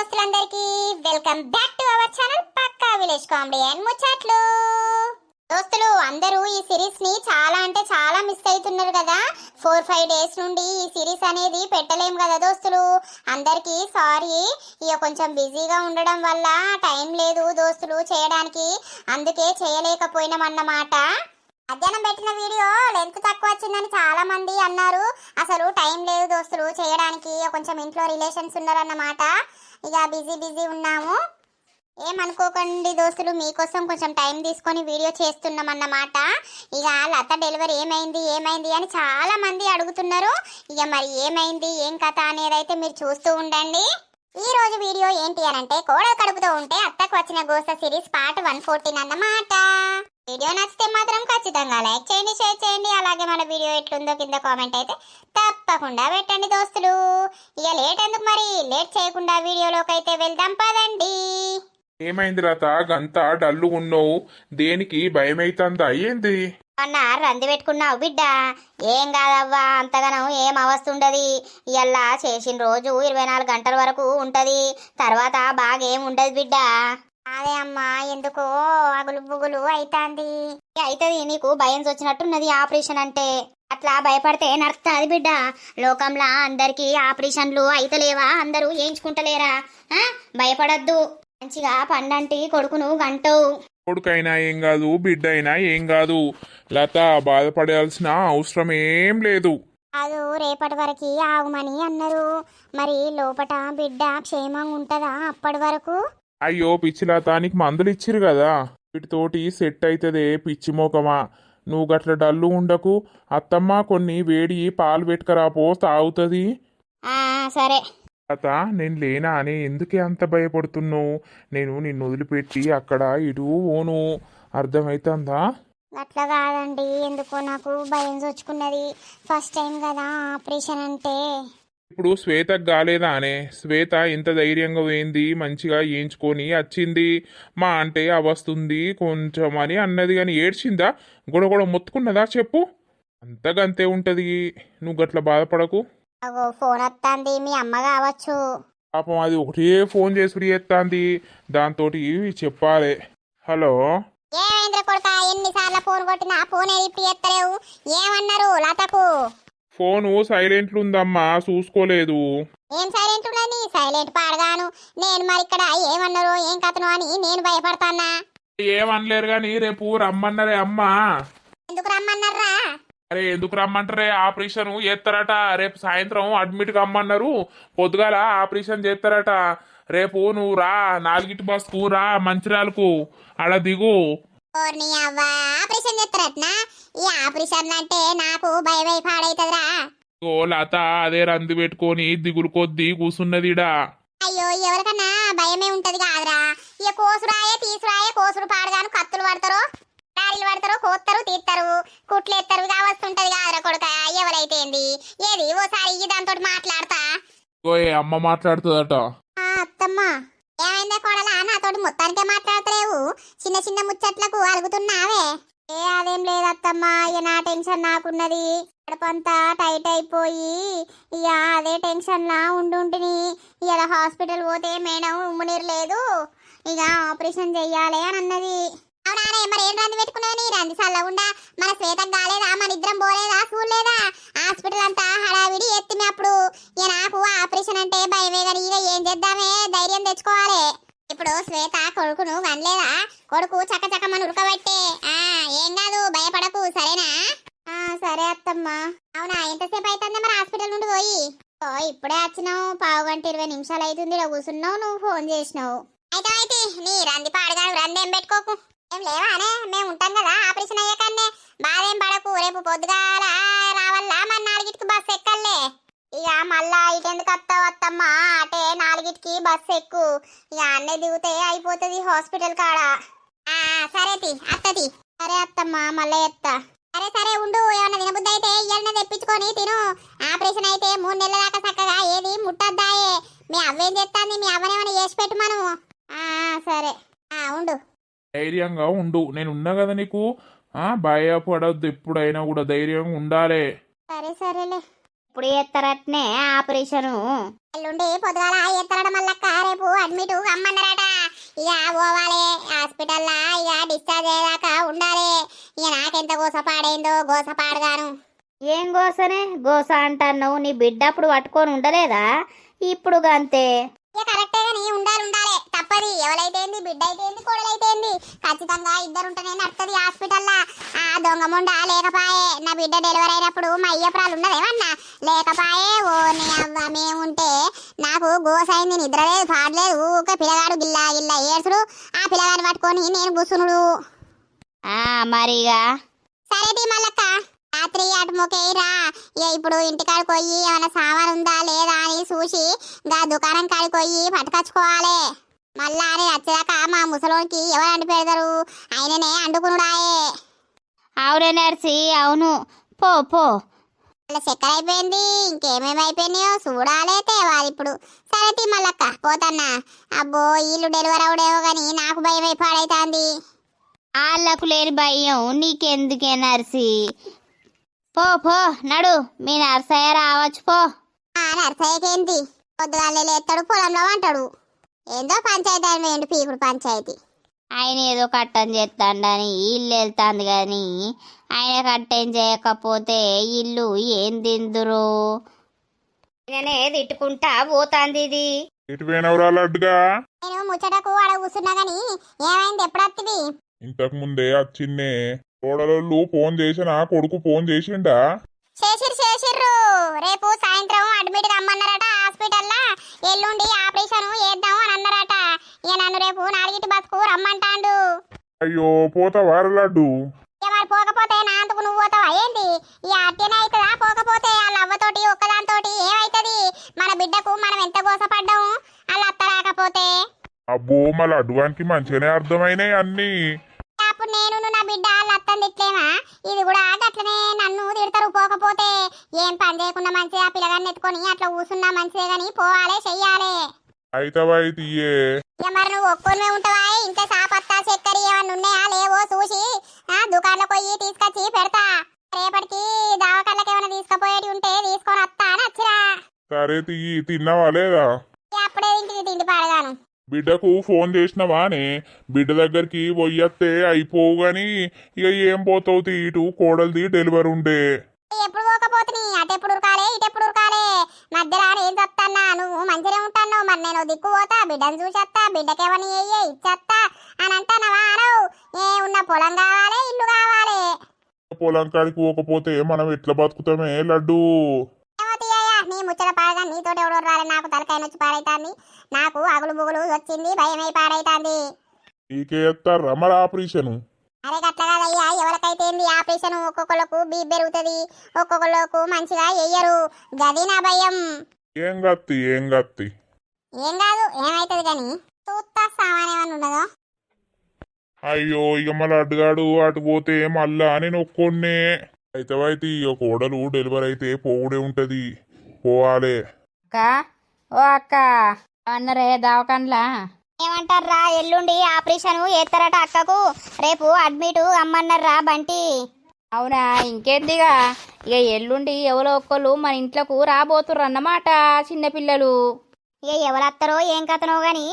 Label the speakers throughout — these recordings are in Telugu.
Speaker 1: దోస్తులందరికీ welcome back to our channel Pakka village comedy and ముచ్చట్లు. దోస్తులు అందరూ ఈ సిరీస్ని చాలా అంటే చాలా మిస్ అవుతున్నారు కదా. ఫోర్ ఫైవ్ డేస్ నుండి ఈ సిరీస్ అనేది పెట్టలేము కదా దోస్తులు. అందరికీ సారీ. ఇక కొంచెం బిజీగా ఉండడం వల్ల టైం లేదు దోస్తులు చేయడానికి. అందుకే చేయలేకపోయినామన్నమాట మధ్యాహ్నం పెట్టిన వీడియో లెంత్ తక్కువ వచ్చిందని చాలా మంది అన్నారు. అసలు టైం లేదు దోస్తులు చేయడానికి. కొంచెం ఇంట్లో రిలేషన్స్ ఉన్నారన్నమాట. ఇక బిజీ బిజీ ఉన్నాము. ఏమనుకోకండి దోస్తులు మీకోసం కొంచెం టైం తీసుకొని వీడియో చేస్తున్నాం అన్నమాట. ఇక లత డెలివరీ ఏమైంది ఏమైంది అని చాలా మంది అడుగుతున్నారు. ఇక మరి ఏమైంది ఏం కథ అనేది అయితే మీరు చూస్తూ ఉండండి. ఈ రోజు వీడియో ఏంటి అని అంటే కోడలు కడుపుతో ఉంటే అత్తకు వచ్చిన గోస సిరీస్ పార్ట్ వన్ ఫోర్టీన్ అన్నమాట. వీడియో నచ్చితే మాత్రం ఖచ్చితంగా లైక్ చేయండి షేర్ చేయండి. అలాగే మన వీడియో ఎట్లుందో కింద కామెంట్ అయితే తప్పకుండా పెట్టండి దోస్తులు. ఇక లేట్ ఎందుకు మరి? లేట్ చేయకుండా వీడియోలోకి అయితే వెళ్దాం పదండి.
Speaker 2: ఏమైంది లత గంతా డల్లు ఉన్నావు. దేనికి భయమైతుందా? ఏంది?
Speaker 1: అన్న రంది పెట్టుకున్నావు బిడ్డ. ఏం కాదవ్వా? అంతగానం ఏం అవస్తుండది ఇయల్లా చేసిన రోజు ఇరవై నాలుగు గంటల వరకు ఉంటది. తర్వాత బాగా ఏం ఉండదు బిడ్డ. అదే అమ్మా ఎందుకో అగులు బుగులు అయితాంది. అయితది నీకు భయం వచ్చినట్టున్నది ఆపరేషన్ అంటే. అట్లా భయపడితే నడుస్తుంది బిడ్డ. లోకంలో అందరికి ఆపరేషన్లు అయితలేవా? అందరూ చేయించుకుంటలేరా ఆ? భయపడద్దు. మంచిగా పండంటి కొడుకును గంటవు.
Speaker 2: కొడుకైనా ఏం కాదు బిడ్డ అయినా ఏం కాదు. లత బాధపడాల్సిన అవసరం ఏం లేదు.
Speaker 1: అది రేపటి వరకు ఆగుమని అన్నారు. మరి లోపట బిడ్డ క్షేమంగా ఉంటుందా అప్పటి వరకు?
Speaker 2: అయ్యో పిచ్చి లత నీకు మందులు ఇచ్చిరు కదా. వీటితోటి సెట్ అవుతుందే పిచ్చి మోకమా. నువ్వు గట్ల డల్లు ఉండకు. అత్తమ్మ కొన్ని వేడి పాలు పెట్టుకరాపో తాగుతుంది.
Speaker 1: ఆ, సరే.
Speaker 2: లత నేను లేనా? అని ఎందుకే అంత భయపడుతున్నావు? నేను నిన్ను వదిలిపెట్టి అక్కడ ఇటు ఓను అర్థమవుతుందా
Speaker 1: అట్లా కాదండి. ఎందుకో నాకు భయం చొచ్చుకున్నది. ఫస్ట్ టైం కదా ఆపరేషన్ అంటే.
Speaker 2: ఇప్పుడు శ్వేతకు కాలేదా అనే? శ్వేత ఇంత ధైర్యంగా పోయింది మంచిగా వేయించుకొని వచ్చింది మా అంటే అవస్తుంది కొంచెం అని అన్నది కానీ ఏడ్చిందా? గొడ గొడ మొత్తుకున్నదా చెప్పు. అంతగంతే ఉంటుంది. నువ్వు గట్ల బాధపడకు.
Speaker 1: ఫోన్ వస్తుంది మీ అమ్మ కావచ్చు.
Speaker 2: పాపం అది ఒకటే ఫోన్ చేసుడు చేస్తాంది దాంతో చెప్పాలి. హలో?
Speaker 1: కొడుక ఎన్నిసార్లు ఫోన్ కొట్టినా? ఫోన్ ఎత్తలేవు ఏమన్నారు? లతకు?
Speaker 2: ఫోను సైలెంట్లు ఉందమ్మా చూసుకోలేదు.
Speaker 1: ఏం సైలెంట్ ఉన్నది సైలెంట్ పాడగాను. నేను మరి ఇక్కడ ఏమన్నారు ఏం కథను అని నేను భయపడతానా
Speaker 2: ఏమనలేరు కానీ రేపు? రమ్మన్నరే అమ్మా.
Speaker 1: ఎందుకు రమ్మన్నారా
Speaker 2: అరే ఎందుకు రమ్మంటారే? ఆపరేషన్ చేస్తారట. రేపు సాయంత్రం అడ్మిట్ కమ్మన్నారు పొద్దుగాల ఆపరేషన్ చేస్తారట. రేపు నువ్వు రా నాలుగిటి బస్కు రా మంచిర్యాలకు. ఆడ దిగు.
Speaker 1: ఆపరేషన్ చేస్తారట్నా? ఈ ఆపరేషన్ అంటే నాకు భయ భయ పాడైతదిరా.
Speaker 2: ఓ లత అదే రంది పెట్టుకొని దిగులు కొద్ది కూసున్నదిడా.
Speaker 1: అయ్యో ఎవరికన్నా భయమే ఉంటది కాదురా. ఇక కోసురాయే తీసురాయే కోసుడు పాడగాను కత్తులు పడతారో దారిలు పడతారో కోత్తరు తీస్తారు కుట్లు ఎత్తరు కావస్తుంటది కాదురా కొడుక. ఎవరైతే ఏంది? ఏది? ఓసారి ఈ దాంతో మాట్లాడతా.
Speaker 2: అమ్మ మాట్లాడుతుందట.
Speaker 1: ఆ, అత్తమ్మ. ఏమైందా కోడలా? నాతోటి మొత్తానికే మాట్లాడతలేవు. చిన్న చిన్న ముచ్చట్లకు అలుగుతున్నావే. ఏ అదేం లేదత్తమ్మా అత్తమ్మ ఇక నా టెన్షన్ నాకున్నది. కడుపంతా టైట్ అయిపోయి ఇక అదే టెన్షన్ లా ఉండుంటిని ఇలా హాస్పిటల్ పోతే మేడం ఉమ్మునీరు లేదు. ఇక ఆపరేషన్ చెయ్యాలి అని అన్నది. అవునానే మరి ఏం రంది పెట్టుకున్నావు నీ? రంది చల్లకుండా మన శ్వేతం కాలేదా? మన ఇద్దరం పోలేదా? చూడలేదా? హాస్పిటల్ అంతా హడావిడి ఎత్తినప్పుడు. ఇక నాకు ఆపరేషన్ అంటే భయమే కానీ ఇక ఏం చేద్దామే? ధైర్యం తెచ్చుకోవాలి. ఇప్పుడు శ్వేత కొడుకును వనలేదా? కొడుకు చక్క చక్క మన ఉడకబట్టే ఆ ఏం కాదు భయపడకు సరేనా? ఆ సరే అత్తమ్మ. అవునా ఎంతసేపు అవుతుంది మరి హాస్పిటల్ నుండి పోయి? ఓ ఇప్పుడే వచ్చినావు పావు గంట ఇరవై నిమిషాలు అవుతుంది ఇలా కూర్చున్నావు నువ్వు ఫోన్ చేసినావు. అయితే అయితే నీ రంది పాడగాను రంది ఏం పెట్టుకోకు. ఏం లేవానే మేము ఉంటాం కదా ఆపరేషన్ అయ్యాకనే బాధేం పడకు రేపు పొద్దుగాల రావాలా మన నాలుగిటికి బస్సు ఎక్కలే. ఇక మళ్ళా ఇటెందుకు వస్తావు అత్తమ్మా? అటే నాలుగిటికి బస్సు ఎక్కు. ఇక అన్నీ దిగితే అయిపోతుంది హాస్పిటల్ కాడ. ఆ సరే తి అత్తది సరే అత్తమ్మా మళ్ళీ ఎత్తా సరే సరే ఉండు. ఏమన్నా తినబుద్ధి అయితే ఇయ్యాలనే తెప్పించుకొని తిను. ఆపరేషన్ అయితే మూడు నెలల దాకా చక్కగా ఏది ముట్టద్దాయే. మీ అవ్వేం చేస్తాంది మీ అవ్వనేమైనా చేసి పెట్టు మనం. ఆ సరే. ఉండు.
Speaker 2: ధైర్యంగా ఉండు. నేను ఉన్నా కదా నీకు? ఆ భయపడద్దు. ఎప్పుడైనా కూడా ధైర్యంగా ఉండాలి.
Speaker 1: సరే సరేలే. ఇప్పుడు చేస్తారట్నే ఆపరేషను. ఎల్లుండి పొద్దుగాల ఎత్తరడం మళ్ళక్క రేపు ఇక పోవాలి హాస్పిటల్లో ఇక డిశ్చార్జ్ అయ్యేదాకా ఉండాలి. ఇక నాకెంత గోస పాడైందో గోస పాడగాను.
Speaker 3: ఏం గోసనే? గోస అంటున్నావు నీ బిడ్డ అప్పుడు పట్టుకొని ఉండలేదా? ఇప్పుడు గంతే.
Speaker 1: ఇక కరెక్టే గాని ఉండాలి ఉండాలి. తప్పది ఎవరైతేంది బిడ్డ అయితేంది కోడలైతేంది? ఖచ్చితంగా ఇద్దరు ఉంటేనే నడుతుంది హాస్పిటల్లో. ఆ దొంగ ముండ లేకపాయే. నా బిడ్డ డెలివరీ అయినప్పుడు మా అయ్యపురాలు ఉన్నదేమన్నా? లేకపాయే. ఓ నీ అవ్వ మేముంటే నాకు గోసైంది నిద్ర లేదు పాడలేదు ఊకే పిల్లగాడు గిల్లా గిల్లా ఏడ్చుడు. ఆ పిల్లగాడిని పట్టుకొని నేను
Speaker 3: ఆ మరిగా?
Speaker 1: సరే టీ మల్లక్క. రాత్రి అటు మొకేయిరా ఇక ఇప్పుడు ఇంటికాడికి పోయి ఏమైనా సామాన్ ఉందా లేదా అని చూసి గా దుకాణం కాడికి పోయి పట్టుకొచ్చుకోవాలి. మళ్ళా అని వచ్చేదాకా మా ముసలోనికి ఎవరు అంటి పెడతారు? ఆయననే అండుకునుడాయే
Speaker 3: అవునే నర్సి అవును. పో పో.
Speaker 1: వాళ్ళ చక్కెర అయిపోయింది ఇంకేమేమి అయిపోయినాయో చూడాలే తేవాలి ఇప్పుడు సరే టీ మల్లక్క పోతన్నా. అబ్బో వీళ్ళు డెలివరీ అవుడేమో కానీ నాకు భయం అయిపోడైతాంది
Speaker 3: వాళ్ళకు లేని భయం. నీకెందుకే నర్సి? పో పో నడు. మీ నర్సయ్య రావచ్చు పో.
Speaker 1: ఆ నర్సయ్యకేంటి పొద్దుగాలే లేస్తాడు పొలంలో అంటాడు ఏందో పంచాయతీ అని వేయండి పీకుడు పంచాయతీ?
Speaker 3: ఆయన ఏదో కట్టం చేస్తాడని ఇల్లు వెళ్తాంది కానీ ఆయన కట్టం చేయకపోతే ఇల్లు ఏం తిందురు? ఇకనే తిట్టుకుంటా పోతాంది ఇది.
Speaker 2: ఇటు పోయినవరా లడ్డుగా?
Speaker 1: నేను ముచ్చటకు ఆడ కూర్చున్నా గాని ఏమైంది? ఎప్పుడు వస్తుంది
Speaker 2: ఇంతకు ముందే వచ్చిన్నే కోడలోళ్ళు ఫోన్ చేసినా కొడుకు ఫోన్ చేసిండా?
Speaker 1: చేసిర్రు చేసిర్రు? రేపు సాయంత్రం అడ్మిట్ రమ్మన్నారట హాస్పిటల్లో. ఎల్లుండి ఆపరేషన్ చేద్దాం అని అన్నారట. ఇక నన్ను రేపు నాలుగిటి బస్కు రమ్మంటాండు.
Speaker 2: అయ్యో పోతావార లడ్డు?
Speaker 1: ఇక మరి పోకపోతే నా అంతకు నువ్వు పోతావా? ఏంటి ఈ అట్టేనే అవుతుందా పోకపోతే వాళ్ళ అవ్వతోటి ఒక్కదాంతోటి ఏమైతుంది? మన బిడ్డకు మనం ఎంత గోసపడ్డాము? వాళ్ళ అత్త రాకపోతే?
Speaker 2: అబ్బో మా లడ్డువానికి మంచిగానే అర్థమైనాయి అన్నీ.
Speaker 1: అప్పుడు నేను నా బిడ్డ వాళ్ళ అత్తని తిట్లేమా ఇది కూడా అట్లనే నన్ను తిడతారు పోకపోతే. ఏం పని చేయకుండా మంచిగా పిల్లగాన్ని ఎత్తుకొని అట్లా కూసున్నా మంచిదే గాని పోవాలే చెయ్యాలే.
Speaker 2: అయితవాయి తీయే?
Speaker 1: ఇక మరి నువ్వు ఉంటావా? సాపత్తా చక్కెర ఏమన్నా ఉన్నాయా? లేవో చూసి ఆ దుకాణంలో పోయి తీసుకొచ్చి పెడతా. రేపటికి దావకాళ్ళకి ఏమైనా తీసుకుపోయేటి ఉంటే తీసుకొని వస్తా అని వచ్చిరా
Speaker 2: సరే తీయి తిన్నావా లేదా?
Speaker 1: అప్పుడే ఇంటికి తిండి పాడగాను.
Speaker 2: బిడ్డకు ఫోన్ చేసినవానే బిడ్డ దగ్గరికి పోయత్తే అయిపోవు గాని ఇక ఏం పోతావు ఇటు కోడలిది డెలివరీ ఉండే.
Speaker 1: ఎప్పుడు పోకపోతే అటు ఎప్పుడు ఉరకాలే ఇటు ఎప్పుడు ఉరకాలే మధ్యలో ఏం చెప్తాన్నా నువ్వు మంచిగా ఉంటాను మరి నేను దిక్కు పోతా బిడ్డను చూసేస్తా బిడ్డకేమని అయ్యే ఇచ్చేస్తా అని అంటానవా అనవు? ఏ ఉన్న పొలం కావాలి ఇల్లు కావాలి.
Speaker 2: పొలం కాడికి పోకపోతే మనం ఎట్లా బతుకుతామే? లడ్డు.
Speaker 1: నీ ముచ్చట పాడగా నీతో ఎవడో రాలే. నాకు తలకాయ నొచ్చి పాడైతాంది. నాకు అగులు బుగులు వచ్చింది భయమై పాడైతాంది.
Speaker 2: నీకే ఎత్తారా మరి ఆపరేషను.
Speaker 1: అరే గట్ల కాదయ్యా ఎవరికైతే ఏంది ఆపరేషన్ ఒక్కొక్కళ్ళకు బీపీ పెరుగుతుంది ఒక్కొక్కళ్ళకు మంచిగా చెయ్యరు గది నా భయం.
Speaker 2: ఏం గత్తి ఏం గత్తి?
Speaker 1: ఏం కాదు ఏమైతుంది కానీ? చూస్తా సామాన్ ఏమన్నా ఉన్నదో?
Speaker 2: అయ్యో ఇక మళ్ళీ అడ్డుగాడు అటు పోతే మళ్ళా నేను ఒక్కొన్నే. అయితే అయితే ఇక కోడలు డెలివరీ అయితే పోవుడే ఉంటది. పోవాలే.
Speaker 3: అక్క ఓ అక్క అన్నరే దావకండ్లా
Speaker 1: ఏమంటారా ఎల్లుండి ఆపరేషన్ చేస్తారట అక్కకు. రేపు అడ్మిట్ అమ్మన్నారా బంటి.
Speaker 3: అవునా? ఇంకేందిగా? ఇక ఎల్లుండి ఎవరో ఒక్కళ్ళు మన ఇంట్లోకు రాబోతుర్రు అన్నమాట చిన్నపిల్లలు
Speaker 1: ఇక ఎవరత్తారో ఏం కథనో గాని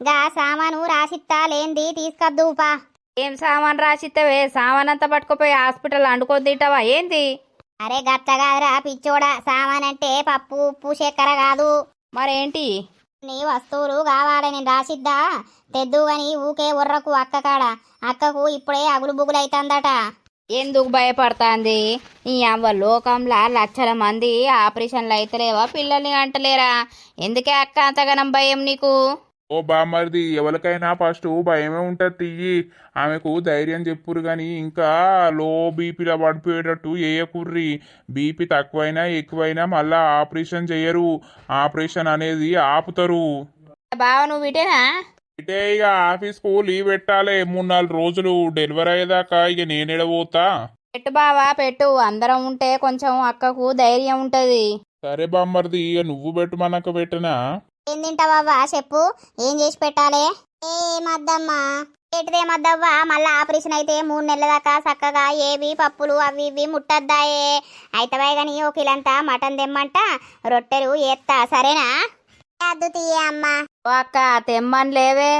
Speaker 1: గా సామాను రాసిత్తా లేంది తీసుకొద్దుపా
Speaker 3: ఏం సామాన్ రాసిత్తవే? సామాన్ అంతా పట్టుకుపోయి హాస్పిటల్ అండుకొద్దింటావా ఏంది?
Speaker 1: అరే గట్ల కాదురా పిచ్చోడా. సామాన్ అంటే పప్పు ఉప్పు చక్కెర కాదు.
Speaker 3: మరేంటి?
Speaker 1: నీ వస్తువులు కావాలని రాసిద్దా? తెద్దుగని ఊకే ఉర్రకు అక్క కాడ అక్కకు ఇప్పుడే అగులు బుగులు
Speaker 3: ఎందుకు భయపడతాంది? ఈ అవ్వ లోకంలో లక్షల మంది ఆపరేషన్లు అయితలేవా పిల్లల్ని అంటలేరా? ఎందుకే అక్క అంతగనం భయం నీకు?
Speaker 2: ఓ బామ్మరిది ఎవరికైనా ఫస్ట్ భయమే ఉంటుంది. తియ్యి ఆమెకు ధైర్యం చెప్పురు కానీ ఇంకా లో బీపీలో పడిపోయేటట్టు వేయకుర్రి బీపీ తక్కువైనా ఎక్కువైనా మళ్ళా ఆపరేషన్ చేయరు ఆపరేషన్ అనేది ఆపుతారు.
Speaker 3: బావ నువ్వు ఇటేనా?
Speaker 2: ఇటే ఇక ఆఫీస్కు లీవ్ పెట్టాలి. మూడు నాలుగు రోజులు డెలివరీ అయ్యేదాకా ఇక నేనేడ పోతా?
Speaker 3: పెట్టు బావా పెట్టు. అందరం ఉంటే కొంచెం అక్కకు ధైర్యం ఉంటది.
Speaker 2: సరే బామ్మరిది ఇక నువ్వు పెట్టమన్నాక పెట్టనా?
Speaker 1: ఏం తింటావా చెప్పు. ఏం చేసి పెట్టాలి? ఏమద్దమ్మా ఏటిదేమద్దవ్వా మళ్ళీ ఆపరేషన్ అయితే మూడు నెలల దాకా చక్కగా ఏవి పప్పులు అవి ఇవి ముట్టద్దాయే. అయితవే గాని ఒక కిలంతా మటన్ తెమ్మంట రొట్టెలు ఏత్తా సరేనా? అద్దు తీయ అమ్మా?
Speaker 3: ఓ అక్క తెమ్మని లేవే.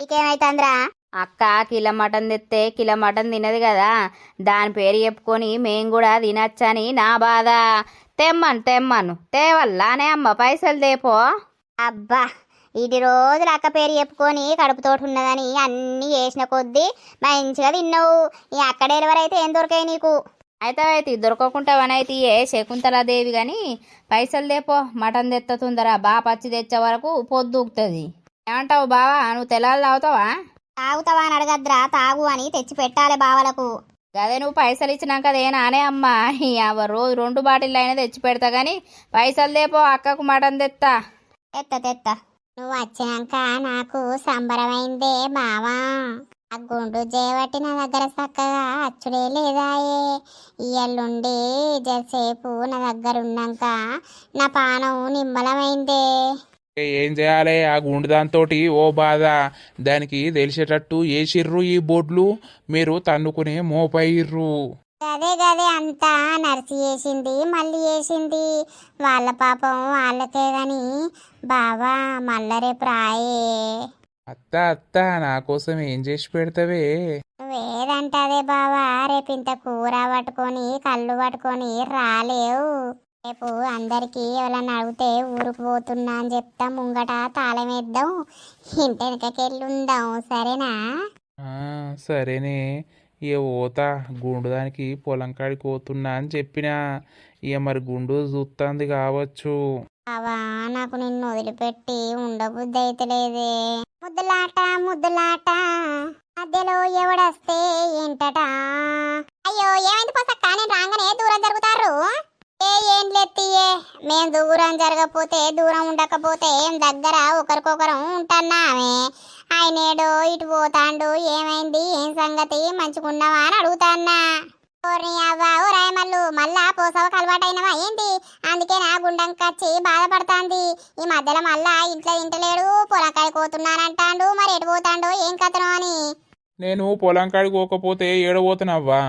Speaker 1: నీకేమైతుందిరా?
Speaker 3: అక్క కిలో మటన్ తెస్తే కిలో మటన్ తినదు కదా. దాని పేరు చెప్పుకొని మేం కూడా తినచ్చని నా బాధ. తెమ్మను తెమ్మను. తేవల్లానే అమ్మ పైసలు తేపో.
Speaker 1: అబ్బా ఇది రోజులు అక్క పేరు చెప్పుకొని కడుపుతోటి ఉన్నదని అన్నీ చేసిన కొద్దీ మంచిగా తిన్నావు. ఈ అక్క డెలివరీ అయితే ఏం దొరికాయి నీకు?
Speaker 3: అయితే అయితే దొరకకుండా వనైతే ఏ శకుంతలాదేవి కానీ పైసలు తేపో మటన్ తెత్తుందరా బాగా పచ్చి తెచ్చే వరకు పొద్దుకుతుంది ఏమంటావు బావా నువ్వు తెల్లాలు తాగుతావా?
Speaker 1: తాగుతావా అని అడగద్రా తాగు అని తెచ్చి పెట్టాలి బావలకు.
Speaker 3: అదే నువ్వు పైసలు ఇచ్చినాక అదేనానే అమ్మా? రోజు రెండు బాటిల్ అయినా తెచ్చి పెడతా కానీ పైసలు తేపో అక్కకు మటన్ తెత్తా.
Speaker 1: తెత్త తెత్త నువ్వు వచ్చాక నాకు సంబరమైందే బావా. ఆ గుండు చేయబట్టి నా దగ్గర చక్కగా అచ్చుడే లేదాయే. ఇయ్యల్లుండి జరసేపు నా దగ్గర ఉన్నాక నా పానం నిమ్మలమైందే.
Speaker 2: ఏం చేయాలి ఆ గుండు దాంతోటి ఓ బాధ. దానికి తెలిసేటట్టు వేసిర్రు ఈ బోర్డులు మీరు తన్నుకునే మోపయిర్రు
Speaker 1: గదే గదే అంతా నర్సి చేసింది మళ్ళీ చేసింది వాళ్ళ పాపం వాళ్ళకే గాని బావా మళ్ళా రేపు రాయే.
Speaker 2: అత్త అత్త నా కోసం ఏం చేసి పెడతావే?
Speaker 1: నువ్వేదంటదే బావా రేపు ఇంత కూర పట్టుకొని కళ్ళు పట్టుకొని రాలేవు. రేపు అందరికి ఎవరన్నా అడిగితే ఊరుకు పోతున్నా అని చెప్తా ముంగట తాళం వేద్దాం ఇంటి వెనకకెళ్ళి ఉందాం సరేనా
Speaker 2: సరేనే. ఇక పోతా గుండు దానికి పొలం కాడికి పోతున్నా అని చెప్పిన. ఇక మరి గుండు చూస్తుంది కావచ్చు.
Speaker 1: అవా నాకు నిన్ను వదిలిపెట్టి ఉండబుద్ధి అయితలేదే ముద్దులాట ముద్దులాట. మధ్యలో ఎవడొస్తే ఏంటట? అయ్యో ఏమైంది పోసక్క? నేను రాగానే దూరం జరుగుతారు. ఏ ఏం లెత్తియే మేం దూరం జరగకపోతే దూరం ఉండకపోతే ఏం దగ్గర ఒకరికొకరం ఉంటున్నామే ఆయనేడో ఇటు పోతాండు ఏమైంది ఏం సంగతి? మంచుకున్నావా అని అడుగుతాన్నా. ఓర్ని అవ్వ ఓ రాయమల్లు మళ్ళా పోసవకు అలవాటైనవా ఏంటి? అందుకే నా గుండం కచ్చి బాధపడుతాంది. ఈ మధ్యలో మళ్ళా ఇంట్లో ఇంటలేడు పొలంకాయ కోతున్నానంటాండు మరి ఎటు పోతాండు ఏం కథను అని?
Speaker 2: నేను పొలం కాడికి పోకపోతే ఏడబోతున్నావ్వా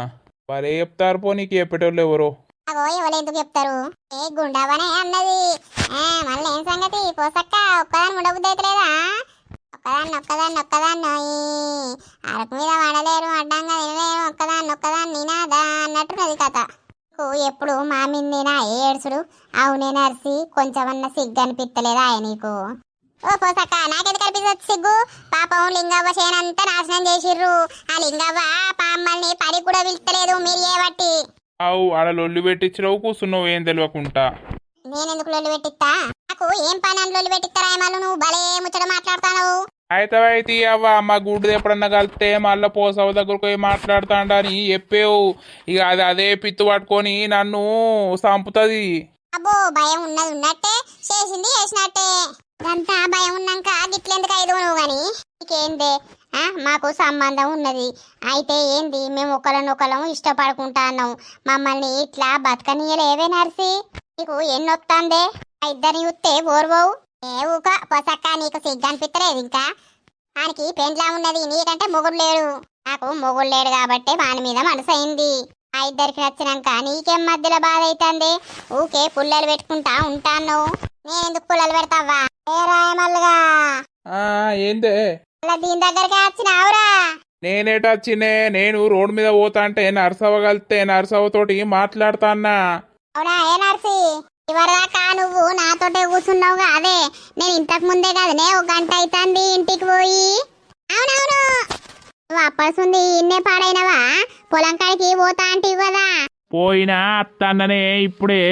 Speaker 2: వారే చెప్తారు పో నీకు చెప్పేటోళ్ళు ఎవరో.
Speaker 1: అగో ఎవరు ఎందుకు చెప్తారు? ఏ గుండవనే అన్నది. ఆ, మళ్ళీ ఏం సంగతి? పోసక్క ఒక్కదాన్ని ఉండబుద్ధి అవుతలేదా ఒక్కదాన్ని ఒక్కదాన్ని ఒక్కదాన్ని. ఈ అరకు మీద వాడలేరు అడ్డంగా తినలేరు ఒక్కదాన్ని ఒక్కదాన్ని నినాదా అన్నట్టున్నది కథ. ఎప్పుడు మా మిందినా ఏడ్చుడు అవునే నర్సి కొంచెమన్నా సిగ్గు అనిపిస్తలేదా ఆయన నీకు? ఓ పోసక్క నాకెందుకు అనిపిస్తుంది సిగ్గు? పాపం లింగవ్వ చేనంతా నాశనం చేసిర్రు. ఆ లింగవ్వ పామ్మల్ని పని కూడా పిలుస్తలేదు మీరు ఏవట్టి
Speaker 2: అవు ఆడ లొల్లు పెట్టించినావు కూర్చున్నావు ఏం తెలియకుండా
Speaker 1: నేనెందుకు లొల్లి పెట్టిస్తా నాకు ఏం పని అని లొల్లి పెట్టిస్తారా ఏమల్లు నువ్వు భలే ముచ్చట మాట్లాడుతావు
Speaker 2: అయితే అయితే అవ్వ మా గుడ్డు ఎప్పుడన్నా కలిస్తే మళ్ళీ పోసవ దగ్గరకు పోయి మాట్లాడుతాడని చెప్పేవు. ఇక అది అదే పిత్తు పట్టుకొని నన్ను చంపుతుంది
Speaker 1: అబ్బో భయం ఉన్నది ఉన్నట్టే చేసింది చేసినట్టే. అంతా భయం ఉన్నాక గిట్లెందుకు ఐదు నువ్వు కానీ నీకేందే? ఆ, మాకు సంబంధం ఉన్నది. అయితే ఏంది? మేము ఒకరినొకరం ఇష్టపడుకుంటా అన్నాం. మమ్మల్ని ఇట్లా బతకనీయలేవే నర్సి? నీకు ఎన్నొత్తందే? ఆ ఇద్దరిని చూస్తే ఓర్వవు ఏ ఊక పొసక్క నీకు సిగ్గు ఇంకా. ఆయనకి పెండ్లా ఉన్నది నీకంటే మొగుడు లేడు. నాకు మొగుడు లేడు కాబట్టి వాని మీద మనసు అయింది. ఆ ఇద్దరికి నచ్చినాక నీకేం మధ్యలో బాధ అవుతుంది ఊకే పుల్లలు పెట్టుకుంటా ఉంటాను నేనెందుకు పుల్లలు పెడతావా ఏ రాయమల్లుగా?
Speaker 2: ఆ, ఏందే?
Speaker 1: అలా దీని దగ్గరికి వచ్చినావురా
Speaker 2: నేనేటొచ్చినే నేను రోడ్ మీద పోతా అంటే నర్సవ్వ కలిస్తే నర్సవ్వతోటి మాట్లాడుతాన్నా
Speaker 1: అవునా ఏ నర్సి? ఇవరదాకా నువ్వు నాతోటే కూర్చున్నావు అదే నేను ఇంతకు ముందే కదనే ఒక గంట అవుతుంది ఇంటికి పోయి. అవునవును. నువ్వు అప్పడుసుంది ఇన్నే పాడైనవా? పొలం కాడికి పోతా అంటే కదా
Speaker 2: పోయినా అత్తన్ననే ఇప్పుడే.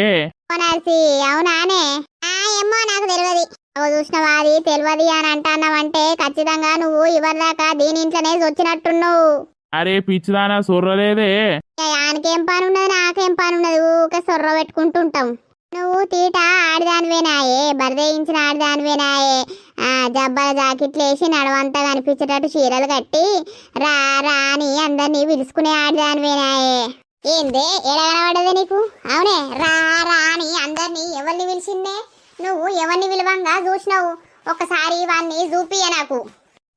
Speaker 1: ఓ నర్సి అవునానే. ఆ ఏమో నాకు తెలియదు. నువ్వు చూసినవా అది తెలియదు అని అంటున్నావంటే ఖచ్చితంగా నువ్వు ఇవరిదాకా దీని ఇంట్లోనే వచ్చినట్టున్నావు
Speaker 2: అరే పిచ్చిదానా సొర్రలేదే
Speaker 1: ఆయనకేం పని ఉన్నది నాకేం పని ఉన్నది ఊకే సొర్ర పెట్టుకుంటుంటాం. నువ్వు తీట ఆడిదానివేనాయే బరదేయించిన ఆడిదానివేనాయే ఆ జబ్బల జాకెట్లు వేసి నడవంతా కనిపించేటట్టు చీరలు కట్టి రా రా అని అందరినీ పిలుచుకునే ఆడిదానివేనాయే ఏందే ఎలా కనబడదే నీకు? అవునే రా రా అని అందరినీ ఎవరిని పిలిచిందే? నువ్వు ఎవరిని విలువంగా చూసినావు? ఒకసారి వాణ్ణి చూపియ నాకు.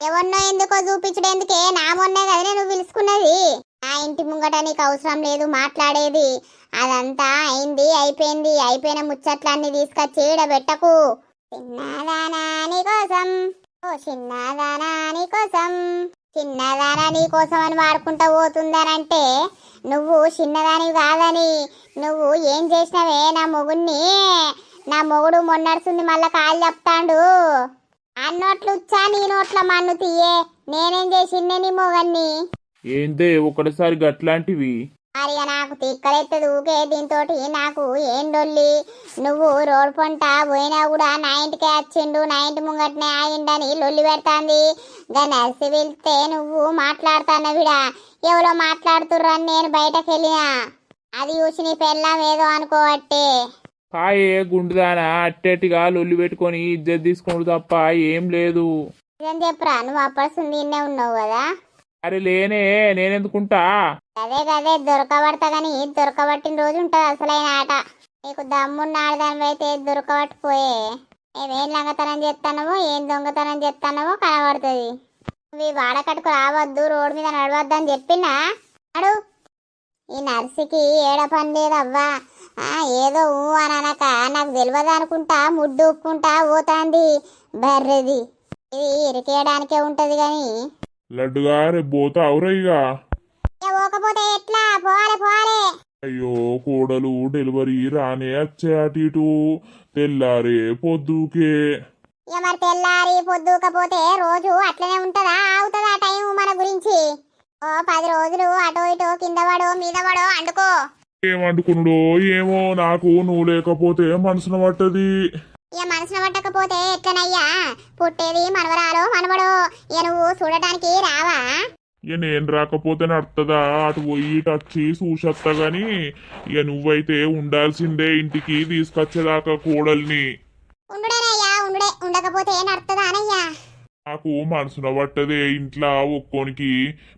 Speaker 1: ఎవరినో ఎందుకో చూపించడం ఎందుకే? నా మొన్నే కదా నువ్వు పిలుచుకున్నది. నా ఇంటి ముంగట నీకు అవసరం లేదు మాట్లాడేది. అదంతా అయింది అయిపోయింది. అయిపోయిన ముచ్చట్లన్నీ తీసుకొచ్చి పెట్టకు. చిన్నదానా నీకోసం ఓ చిన్నదానా కోసం. చిన్నదానా నీకోసం అని వాడుకుంటా పోతుందనంటే నువ్వు చిన్నదాని కాదని నువ్వు ఏం చేసినవే నా మొగుణ్ణి? నా మొగుడు మొన్నడుస్తుంది మళ్ళా కాలు చెప్తాండు. అన్నోట్లు ఉచ్చా నీ నోట్ల మన్ను తీయే. నేనేం చేసిందే నీ మొగన్ని?
Speaker 4: ఏందే ఒకటిసారి గట్లాంటివి?
Speaker 1: మరి నాకు తిక్కలెత్తది ఊకే దీంతో నాకు ఏం డొల్లి? నువ్వు రోడ్ పొంట పోయినా కూడా నా ఇంటికే వచ్చిండు నా ఇంటి ముంగట్నే ఆగిండని లొల్లి పెడతాంది. గా నర్సి వెళ్తే నువ్వు మాట్లాడుతాను విడ. ఎవరో మాట్లాడుతుర్రని నేను బయటకు వెళ్ళినా అది చూసి నీ పెళ్ళాం ఏదో అనుకోవట్టే.
Speaker 4: కాయే గుండుదానా అట్టేటిగా లొల్లి పెట్టుకొని ఇజ్జత్ తీసుకుని తప్ప ఏం లేదు.
Speaker 1: నిజం చెప్పురా? నువ్వు అప్పడుస్తుంది ఇన్నే ఉన్నావు కదా?
Speaker 4: అరే లేనే నేనెందుకుంటా?
Speaker 1: అదే కదే దొరకబడతా కానీ దొరకబట్టిన రోజు ఉంటుంది అసలైన ఆట. నీకు దమ్మున్న ఆడదాని అయితే దొరకబట్టిపోయే ఏమేం లంగతనం చేస్తానవో ఏం దొంగతనం చేస్తానవో కనబడుతుంది. నువ్వు ఈ వాడకట్టుకు రావద్దు రోడ్డు మీద నడవద్దు అని చెప్పినా? అడు ఈ నర్సికి ఏడ పని లేదవ్వా? ఆ, ఏదో ఊ అని అనక నాకు తెలియదు అనుకుంటా ముడ్డు ఉప్పుకుంటా పోతాంది బర్రెది. ఇది ఇరికేయడానికే ఉంటది కానీ
Speaker 4: లడ్డుగా రేపు
Speaker 1: పోకపోతే ఎట్లా? పోవాలి పోవాలి.
Speaker 4: అయ్యో కోడలు డెలివరీ రానే వచ్చే అటు ఇటు. తెల్లారే పొద్దుకే.
Speaker 1: ఇక మరి తెల్లారి పొద్దుకపోతే రోజు అట్లనే ఉంటదా? అవుతుందా టైం మన గురించి? ఓ పది రోజులు అటో ఇటో కింద పడో మీద పడో అండుకో
Speaker 4: ఏమంటుకున్నాడో ఏమో నాకు నువ్వు లేకపోతే మనసున పట్టది.
Speaker 1: ఇక మనసున పట్టకపోతే ఎట్లనయ్యా? పుట్టేది మనవరాలో మనవడో. ఇక నువ్వు చూడటానికి రావా?
Speaker 4: ఇక నేను రాకపోతే నడుతుందా అటు పోయి ఇటు వచ్చి చూసత్తా గాని ఇక నువ్వైతే ఉండాల్సిందే ఇంటికి తీసుకొచ్చేదాకా కోడల్ని.
Speaker 1: ఉండుడేనయ్యా ఉండుడే. ఉండకపోతే నడుతుందానయ్యా
Speaker 4: నాకు మనసున పట్టదే ఇంట్లో ఒక్కోనికి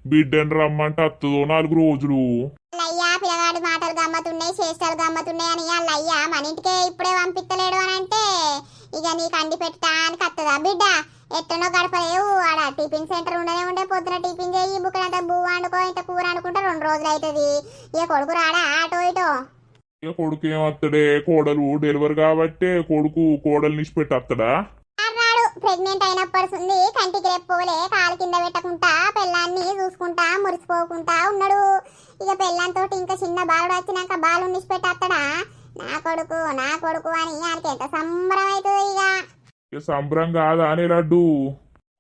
Speaker 4: బిడ్డని రమ్మంటే అత్తదో నాలుగు రోజులు.
Speaker 1: అయ్యా పిల్లగాడి మాటలు గమ్మతున్నాయి చేష్టాలు గమ్మతున్నాయి అని అల్లయ్యా మన ఇంటికే ఇప్పుడే పంపిస్తలేడు అని అంటే ఇక నీకు అండి పెట్టా అని కత్తదా బిడ్డ? ఎట్టనో గడపలేవు ఆడ టిఫిన్ సెంటర్ ఉండనే ఉండే పొద్దున టిఫిన్ చేయి బుక్కలంతా బువ్వ వండుకో ఇంత కూర అనుకుంటే రెండు రోజులు అవుతుంది ఇక కొడుకు రాడా ఆటో ఇటో?
Speaker 4: ఇక కొడుకు ఏమత్తడే కోడలు డెలివరీ కాబట్టే కొడుకు కోడల్ని పెట్టేస్తాడా
Speaker 1: అన్నాడు ప్రెగ్నెంట్ అయినప్పటి కంటికి రెప్పోలే కాలు కింద పెట్టకుండా పెళ్ళాన్ని చూసుకుంటా మురిసిపోకుంటా ఉన్నాడు. ఇక పెళ్ళంతో ఇంకా చిన్న బాలుడు వచ్చినాక బాలు నిష్పెట్టేస్తాడా నా కొడుకు నా కొడుకు అని ఆయనకి ఎంత సంబరం అవుతుంది ఇక.
Speaker 4: ఇక సంబరం కాదా అనే లడ్డు?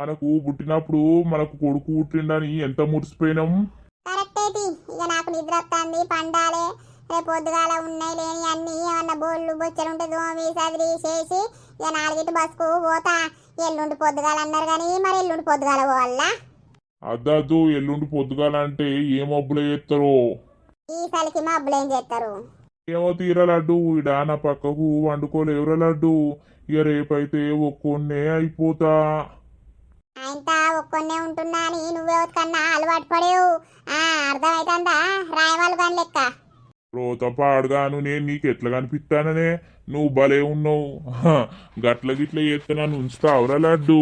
Speaker 4: మనకు పుట్టినప్పుడు మనకు కొడుకు పుట్టిండని ఎంత మురిసిపోయినాం?
Speaker 1: కరెక్ట్ అయితే ఇక నాకు నిద్ర వస్తుంది పండాలే. రేపు పొద్దుగాల ఉన్నాయి లేని అన్ని ఏమన్నా బోళ్ళు బొచ్చలు ఉంటే దోమి సదిరి చేసి ఇక నాలుగింటి బస్కు పోతా. ఎల్లుండి పొద్దుగాల అన్నారు కానీ మరి ఎల్లుండి పొద్దుగాల పోవాలా?
Speaker 4: అద్దద్దు ఎల్లుండి పొద్దుగాలంటే ఏం అబ్బులు చేస్తారో
Speaker 1: ఈ సలికి మా అబ్బులు ఏం చేస్తారు
Speaker 4: ఏమో తీర లడ్డు ఇడా నా పక్కకు వండుకోలేవురా లడ్డు? ఇక రేపైతే ఒక్కొన్నే అయిపోతా.
Speaker 1: ఆయనతా ఒక్కొన్నే ఉంటున్నా అని నువ్వే కన్నా అలవాటు పడేవు. ఆ అర్థమైతుందా? రాయవాళ్ళు కానీ లెక్క.
Speaker 4: రోత పాడుగాను నేను నీకు ఎట్లా కనిపిస్తాననే నువ్వు భలే ఉన్నావు. గట్ల గిట్ల చేస్తే నన్ను ఉంచుతావురా లడ్డు.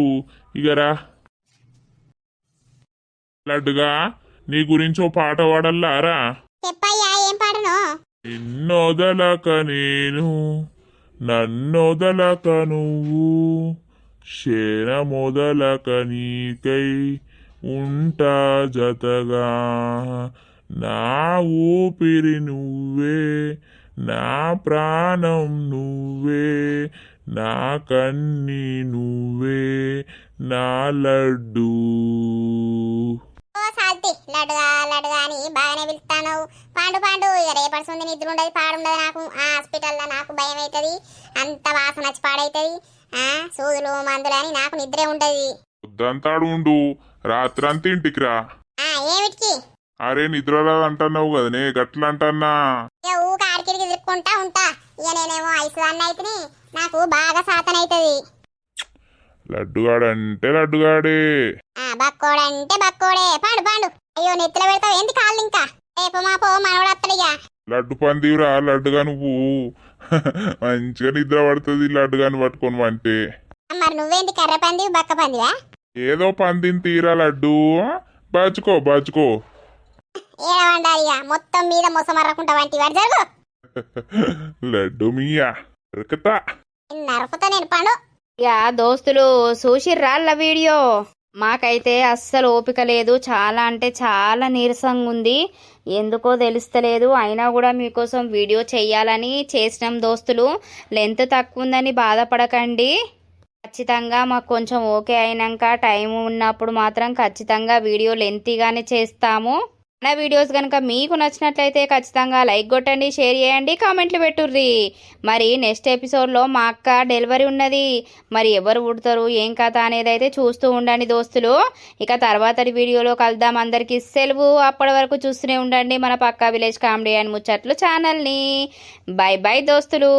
Speaker 4: ఇగరా లడ్డుగా నీ గురించి ఓ పాట పాడల్లారా నిన్నొదలక నేను నన్నొదలక నువ్వు శర మొదలక నీకై ఉంటా జతగా. నా ఊపిరి నువ్వే నా ప్రాణం నువ్వే నా కన్ని నువ్వే నా లడ్డూ.
Speaker 1: లడ్డుగా లడ్డుగా అని బాగానే పిలుస్తాను పాండు పాండు ఇక రేపడుతుంది నిద్ర ఉండదు పాడుండదు నాకు. ఆ హాస్పిటల్లో నాకు భయం అవుతుంది అంత వాసన వచ్చి పాడవుతుంది ఆ సూదులు మందులు అని నాకు నిద్రే ఉండదు.
Speaker 4: పొద్దంతాడు ఉండు రాత్రంతా ఇంటికి రా.
Speaker 1: ఆ ఏమిటికి?
Speaker 4: అరే నిద్ర రాదంటున్నావు కదనే గట్ల అంటన్నా
Speaker 1: ఊక ఆడికిడికి తిరుక్కుంటా ఉంటా. ఇక నేనేమో ఐసు అన్న అయితేని నాకు బాగా సాతన అవుతుంది
Speaker 4: లడ్డుగాడంటే లడ్డుగాడే.
Speaker 1: బక్కోడంటే బక్కోడే. పాండు పాండు. అయ్యో నెత్తిలో పెడతావు ఏంది కాళ్ళు ఇంకా? రేపు మనవడు అత్తడిగా
Speaker 4: లడ్డు పందివిరా లడ్డుగా నువ్వు. మంచిగా నిద్ర పడుతుంది లడ్డుగాని పట్టుకొని అంటే
Speaker 1: మరి నువ్వేంది కర్ర పందివి బక్క పందివా?
Speaker 4: ఏదో పందిని తీరా లడ్డు. బాచుకో బాచుకో.
Speaker 1: ఏడవండాలి ఇక మొత్తం మీద మొసమర్రకుంటా వంటి వాడు జరుగు.
Speaker 4: లడ్డు మీయా
Speaker 1: నేను పండు.
Speaker 3: ఇక దోస్తులు చూసిర్రాళ్ళ వీడియో? మాకైతే అస్సలు ఓపిక లేదు. చాలా అంటే చాలా నీరసంగా ఉంది ఎందుకో తెలుస్తలేదు. అయినా కూడా మీకోసం వీడియో చెయ్యాలని చేసినాం దోస్తులు. లెంత్ తక్కువ ఉందని బాధపడకండి. ఖచ్చితంగా మాకు కొంచెం ఓకే అయినాక టైం ఉన్నప్పుడు మాత్రం ఖచ్చితంగా వీడియో లెంతీగానే చేస్తాము. నా వీడియోస్ కనుక మీకు నచ్చినట్లయితే ఖచ్చితంగా లైక్ కొట్టండి షేర్ చేయండి కామెంట్లు పెట్టుర్రి. మరి నెక్స్ట్ ఎపిసోడ్లో మా అక్క డెలివరీ ఉన్నది. మరి ఎవరు పుడతారు ఏం కథ అనేది అయితే చూస్తూ ఉండండి దోస్తులు. ఇక తర్వాతటి వీడియోలో కలుద్దాం. అందరికీ సెలవు. అప్పటి వరకు చూస్తూనే ఉండండి మన పక్కా విలేజ్ కామెడీ అండ్ ముచ్చట్లు ఛానల్ని బై బై దోస్తులు.